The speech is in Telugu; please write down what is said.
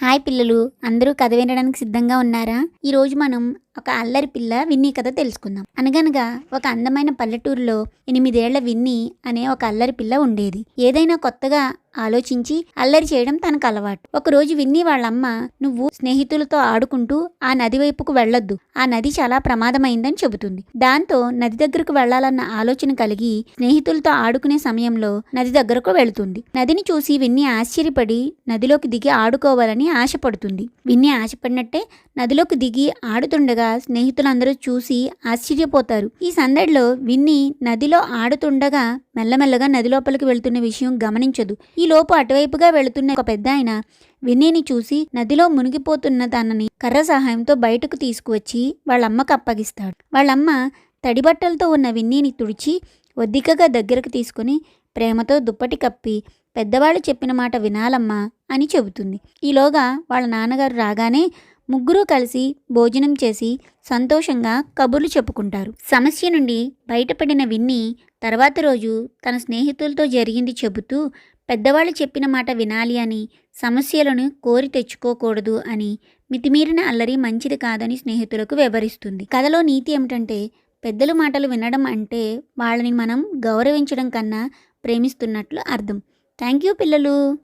హాయ్ పిల్లలు అందరూ కథ వినడానికి సిద్ధంగా ఉన్నారా? ఈ రోజు మనం ఒక అల్లరి పిల్ల విన్నీ కథ తెలుసుకుందాం. అనగనగా ఒక అందమైన పల్లెటూరులో ఎనిమిదేళ్ళ విన్నీ అనే ఒక అల్లరి పిల్ల ఉండేది. ఏదైనా కొత్తగా ఆలోచించి అల్లరి చేయడం తనకు అలవాటు. ఒకరోజు విన్నీ వాళ్ళమ్మ నువ్వు స్నేహితులతో ఆడుకుంటూ ఆ నది వైపుకు వెళ్ళొద్దు. ఆ నది చాలా ప్రమాదమైందని చెబుతుంది. దాంతో నది దగ్గరకు వెళ్ళాలన్న ఆలోచన కలిగి స్నేహితులతో ఆడుకునే సమయంలో నది దగ్గరకు వెళుతుంది. నదిని చూసి విన్నీ ఆశ్చర్యపడి నదిలోకి దిగి ఆడుకోవాలని ఆశపడుతుంది. విన్నీ ఆశపడినట్టే నదిలోకి దిగి ఆడుతుండగా స్నేహితులందరూ చూసి ఆశ్చర్యపోతారు. ఈ సందడిలో విన్ని నదిలో ఆడుతుండగా మెల్లమెల్లగా నది లోపలికి వెళ్తున్న విషయం గమనించదు. ఈ లోపు అటువైపుగా వెళుతున్న ఒక పెద్ద ఆయన విన్నీని చూసి నదిలో మునిగిపోతున్న తనని కర్ర సహాయంతో బయటకు తీసుకువచ్చి వాళ్ళమ్మకు అప్పగిస్తాడు. వాళ్ళమ్మ తడి బట్టలతో ఉన్న విన్నీని తుడిచి ఒద్దికగా దగ్గరకు తీసుకుని ప్రేమతో దుప్పటి కప్పి పెద్దవాళ్ళు చెప్పిన మాట వినాలమ్మా అని చెబుతుంది. ఈలోగా వాళ్ళ నాన్నగారు రాగానే ముగ్గురూ కలిసి భోజనం చేసి సంతోషంగా కబుర్లు చెప్పుకుంటారు. సమస్య నుండి బయటపడిన విన్ని తర్వాత రోజు తన స్నేహితులతో జరిగింది చెబుతూ పెద్దవాళ్ళు చెప్పిన మాట వినాలి అని సమస్యలను కోరి తెచ్చుకోకూడదు అని మితిమీరిన అల్లరి మంచిది కాదని స్నేహితులకు వివరిస్తుంది కథలో నీతి ఏమిటంటే పెద్దల మాటలు వినడం అంటే వాళ్ళని మనం గౌరవించడం కన్నా ప్రేమిస్తున్నట్లు అర్థం. థ్యాంక్ యూ పిల్లలు!